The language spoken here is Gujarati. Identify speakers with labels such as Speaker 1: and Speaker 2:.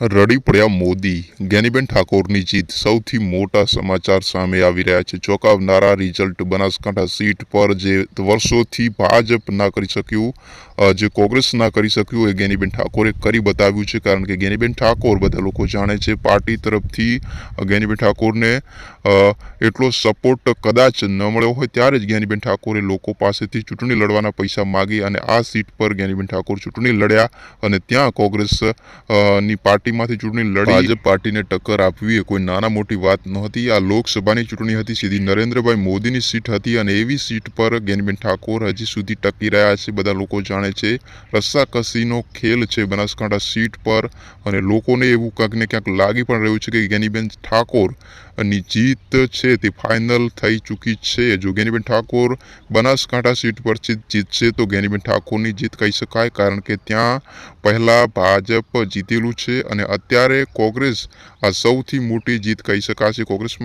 Speaker 1: રડી પડ્યા મોદી. જ્ઞાનીબેન ઠાકોરની જીત સૌથી મોટા સમાચાર સામે આવી રહ્યા છે. ચોંકાવનારા રિઝલ્ટ બનાસકાંઠા સીટ પર જે વર્ષોથી ભાજપ ના કરી શક્યું જે કોંગ્રેસ ના કરી શક્યું, એ જ્ઞાનીબેન ઠાકોરે કરી બતાવ્યું છે. કારણ કે જ્ઞાનીબેન ઠાકોર બધા લોકો જાણે છે, પાર્ટી તરફથી જ્ઞાનીબેન ઠાકોરને એટલો સપોર્ટ કદાચ ન મળ્યો હોય ત્યારે જ જ્ઞાનીબેન ઠાકોરે લોકો પાસેથી ચૂંટણી લડવાના પૈસા માગી અને આ સીટ પર જ્ઞાનીબેન ઠાકોર ચૂંટણી લડ્યા અને ત્યાં કોંગ્રેસની ની પાર્ટીમાંથી ચૂંટણી લડી. ભાજપ પાર્ટીને ટક્કર આપવી એ કોઈ નાના મોટી વાત નહોતી. આ લોકસભાની ચૂંટણી હતી, સીધી નરેન્દ્રભાઈ મોદીની સીટ હતી અને એવી સીટ પર જ્ઞાનીબેન ઠાકોર હજી સુધી ટકી રહ્યા છે. બધા લોકો જાણે છે, રસ્સાકસીનો ખેલ છે બનાસકાંઠા સીટ પર અને લોકોને એવું ક્યાંક ને ક્યાંક લાગી પણ રહ્યું છે કે જ્ઞાનીબેન ઠાકોરની જીત છે તે ફાઇનલ થઈ ચૂકી છે. જો જ્ઞાનીબેન ઠાકોર બનાસકાંઠા સીટ પર જીત જીતશે તો જ્ઞાનીબેન ઠાકોરની જીત કહી શકાય કારણ કે ત્યાં પહેલાં ભાજપ જીતેલું છે અને અત્યારે કોંગ્રેસ આ સૌથી મોટી જીત કહી શકાશે. કોંગ્રેસ માટે